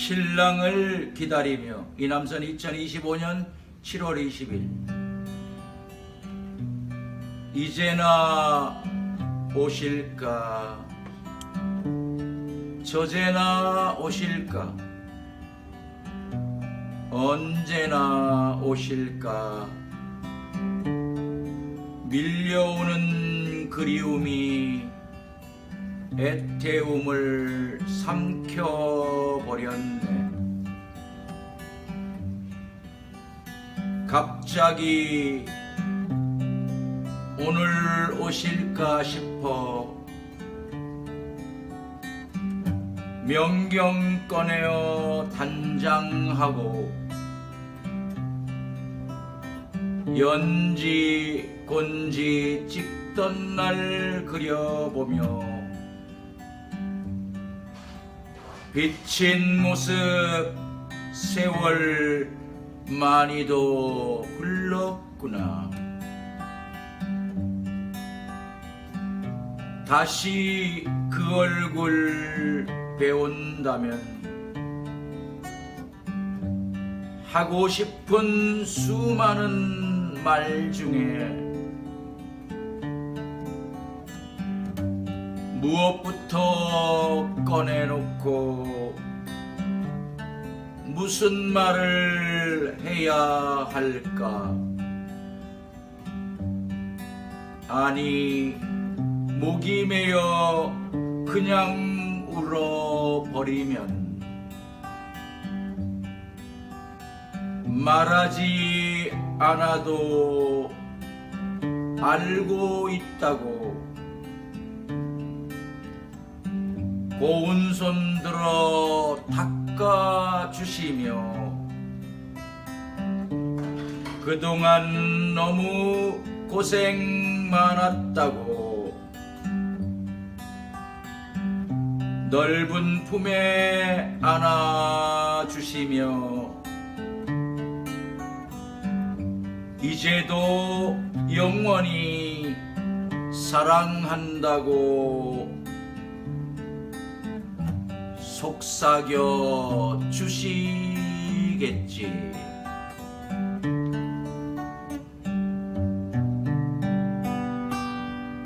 신랑을 기다리며 이남선 2025년 7월 20일. 이제나 오실까? 저제나 오실까? 언제나 오실까? 밀려오는 그리움이 애태움을 삼켜버렸네. 갑자기 오늘 오실까 싶어 명경 꺼내어 단장하고 연지 곤지 찍던 날 그려보며 비친 모습 세월 많이도 흘렀구나. 다시 그 얼굴 배운다면 하고 싶은 수많은 말 중에 무엇부터 꺼내놓고 무슨 말을 해야 할까? 아니, 목이 메어 그냥 울어버리면 말하지 않아도 알고 있다고 고운 손 들어 닦아 주시며 그동안 너무 고생 많았다고 넓은 품에 안아 주시며 이제도 영원히 사랑한다고 속삭여 주시겠지.